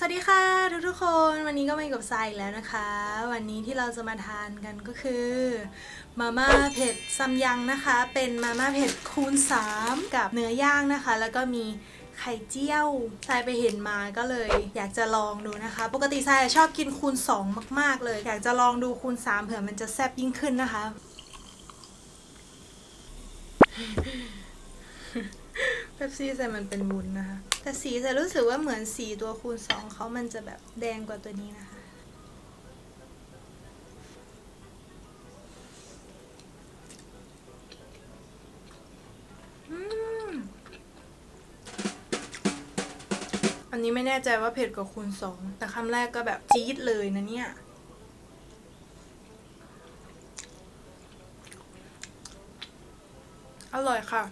สวัสดีค่ะทุกทุกๆคนวันนี้ก็มาอยู่กับทรายแล้วนะคะ วันนี้ที่เราจะมาทานกันก็คือมาม่าเผ็ดซัมยังนะคะ เป็นมาม่าเผ็ดคูณ 3 กับเนื้อย่างนะคะ แล้วก็มีไข่เจียวทรายไปเห็นมาก็เลยอยากจะลองดูนะคะ ปกติทรายชอบกินคูณ 2 มาก ๆ เลย อยากจะลองดูคูณ 3 เผื่อมันจะแซ่บยิ่งขึ้นนะคะ เปปซี่ใส่มันเป็นวุ้นนะคะ แต่สีจะรู้สึกว่าเหมือนสีตัวคูณสองเขามันจะแบบแดงกว่าตัวนี้นะคะ อันนี้ไม่แน่ใจว่าเผ็ดกว่าคูณสองแต่คำแรกก็แบบจี๊ดเลยนะเนี่ยอร่อยค่ะ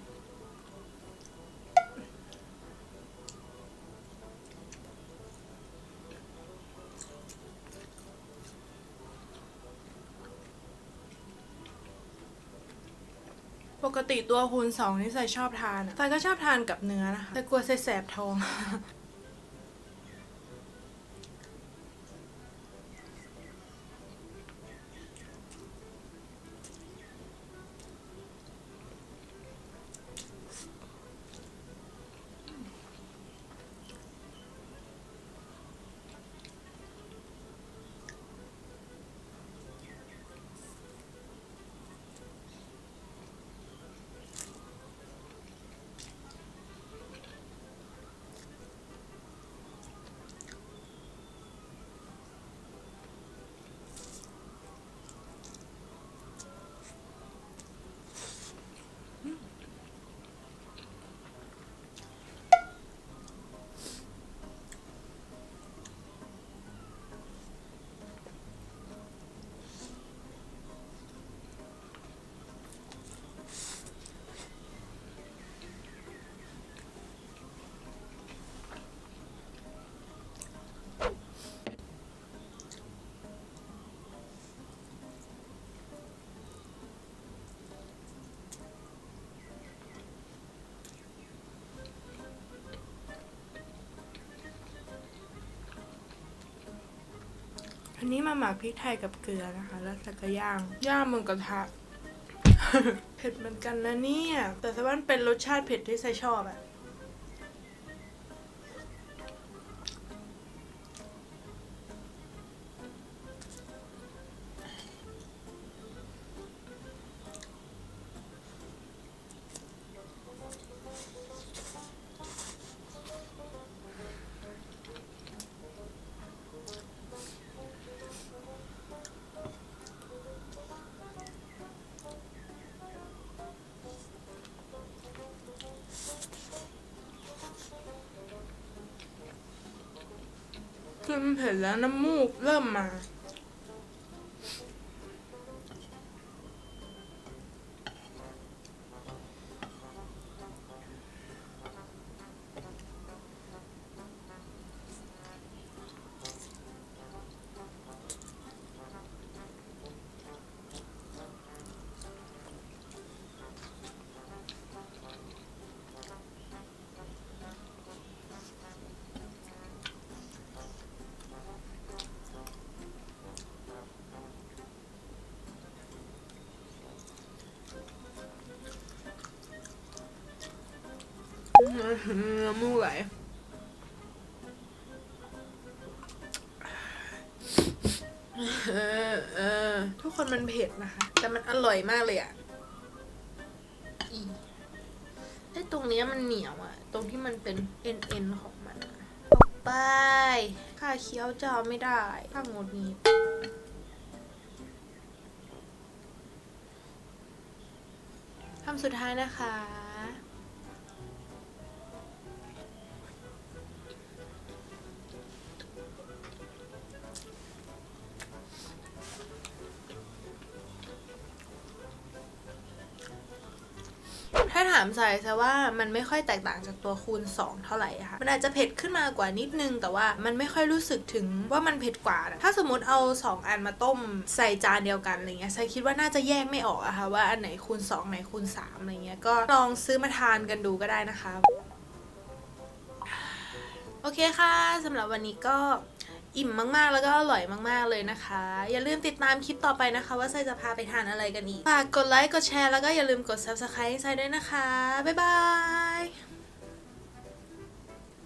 ปกติตัวคูณสองที่ใส่ชอบทานอะใส่ก็ชอบทานกับเนื้อนะคะ แต่กลัวใส่แสบท้อง นนี้มาหมักพริกไทยกับเกลือนะคะ แล้วสักย่าง ย่างบนกระทะ เผ็ดเหมือนกันนะเนี่ย แต่สว่ามันเป็นรสชาติเผ็ดที่ใส่ชอบอะ คือมันเผ็ดแล้วน้ำมูกเริ่มมา น้ำมูกไหลทุกคนมันเผ็ดนะคะ แต่มันอร่อยมากเลยอะไอ้ตรงเนี้ยมันเหนียวอะตรงที่มันเป็นเอ็นเอ็นของมันอะออกไปข้าเคี้ยวจอไม่ได้ ข้างดนี้คำสุดท้ายนะคะ ถ้าถามใส่ซะว่ามันไม่ค่อยแตกต่างจากตัวคูณ 2 เท่าไหร่ค่ะ มันอาจจะเผ็ดขึ้นมากว่านิดนึง แต่ว่ามันไม่ค่อยรู้สึกถึงว่ามันเผ็ดกว่านะถ้าสมมติเอา 2 อันมาต้มใส่จานเดียวกันอะไรเงี้ยใส่คิดว่าน่าจะแยกไม่ออกอะค่ะว่าอันไหนคูณ 2 ไหนคูณ3อะไรเงี้ย ก็ลองซื้อมาทานกันดูก็ได้นะคะ โอโอเคค่ะสำหรับวันนี้ก็ อิ่มมากๆ แล้วก็อร่อยมากๆเลยนะคะ อย่าลืมติดตามคลิปต่อไปนะคะ ว่าไซจะพาไปทานอะไรกันอีกฝากกดไลค์กดแชร์แล้วก็อย่าลืมกด subscribe ให้ไซด้วยนะคะบ๊ายบาย